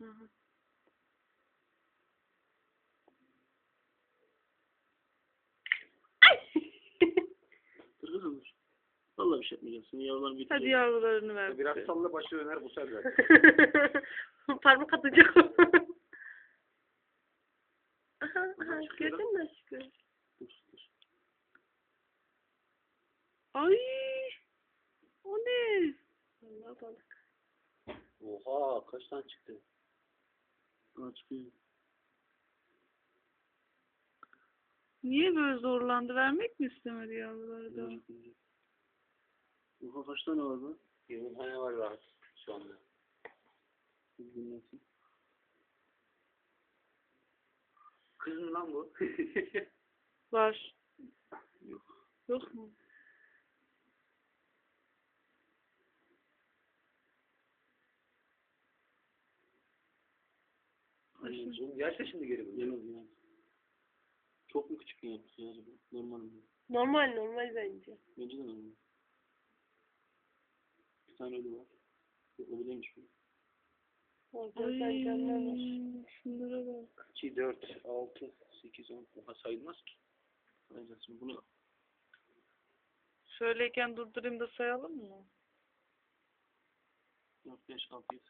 Hı hı. Ay! Dur kızım dur. Vallahi bir şey yapmayacaksın. Yavrular bir Hadi yavrularını ver. Biraz bize. salla başı döner bu sefer. Parmak atacak. aha, aha, gördün mü aşkım? Dur, dur. Ay! O ne? Allah balık. Oha kaç tane çıktı? Çıkıyor. Niye böyle zorlandı? Vermek mi istemedi yavruları da? Oha kaç tane var lan? 20 tane var rahat şu anda. Dinlesin. Kız mı lan bu? Var. Yok. Yok mu? Aynen. Oğlum gelse şimdi geri yani. Çok mu küçük yaptı ya acaba? Normal mi? Normal normal bence. Bence de normal. Bir tane ölü var. Yok ölü değilmiş bu. Ay, şunlara bak. 2, 4, 6, 8, 10. Oha sayılmaz ki. Şimdi bunu. Şöyleyken durdurayım da sayalım mı? 4, 5, 6, 7,